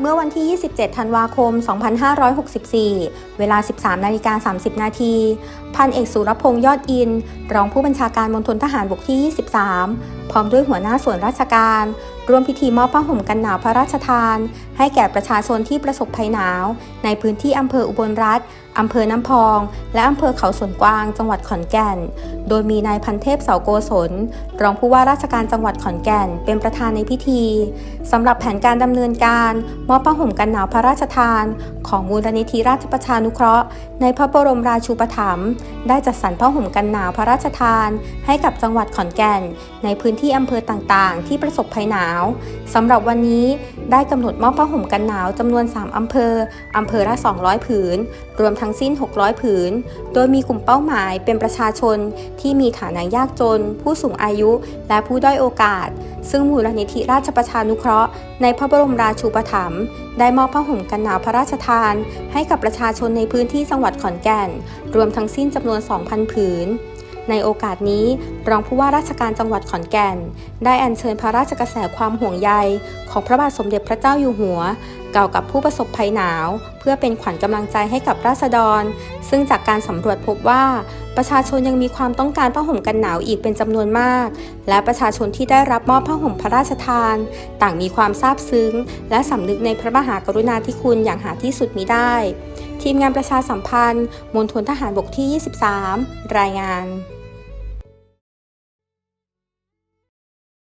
เมื่อวันที่ 27 ธันวาคม 2564 เวลา 13 นาฬิกา 30 นาที พันเอกสุรพงษ์ยอดอิน รองผู้บัญชาการมณฑลทหารบกที่ 23 พร้อมด้วยหัวหน้าส่วนราชการ ร่วมพิธีมอบผ้าห่มกันหนาวพระราชทาน ให้แก่ประชาชนที่ประสบภัยหนาว ในพื้นที่อำเภออุบลรัฐอำเภอน้ำพอง และอำเภอเขาสวนกวาง จังหวัดขอนแก่น โดยมีนายพันเทพเสาโกศลรองผู้ว่าราชการจังหวัดขอนแก่น เป็นประธานในพิธีสำหรับแผนการดำเนินการมอบผ้าห่มกันหนาวพระราชทาน ของมูลนิธิราชประชานุเคราะห์ ในพระบรมราชูปถัมภ์ได้จัดสรรผ้าห่มกันหนาวพระราชทาน ให้กับจังหวัดขอนแก่น ในพื้นที่อำเภอต่างๆ ที่ประสบภัยหนาวสำหรับวันนี้ได้กำหนดมอบผ้าห่มกันหนาวจำนวน 3 อำเภอ อำเภอละ 200 ผืน รวมทั้งสิ้น 600 ผืน โดยมีกลุ่มเป้าหมายเป็นประชาชนที่มีฐานะยากจน ผู้สูงอายุ และผู้ด้อยโอกาส ซึ่งมูลนิธิราชประชานุเคราะห์ ในพระบรมราชูปถัมภ์ได้มอบผ้าห่มกันหนาวพระราชทาน ให้กับประชาชนในพื้นที่จังหวัดขอนแก่น รวมทั้งสิ้นจำนวน 2,000 ผืน ในโอกาสนี้รองผู้ว่าราชการจังหวัดขอนแก่น ได้อัญเชิญพระราชกระแสความห่วงใย ของพระบาทสมเด็จพระเจ้าอยู่หัวเก่าวกับผู้ประสบภัยหนาว เพื่อเป็นขวัญกำลังใจให้กับราษฎร ซึ่งจากการสำรวจพบว่า ประชาชนยังมีความต้องการผ้าห่มกันหนาวอีกเป็นจำนวนมาก และประชาชนที่ได้รับมอบผ้าห่มพระราชทาน ต่างมีความซาบซึ้ง และสำนึกในพระมหากรุณาธิคุณอย่างหาที่สุดมิได้ ทีมงานประชาสัมพันธ์มณฑลทหารบกที่ 23 รายงาน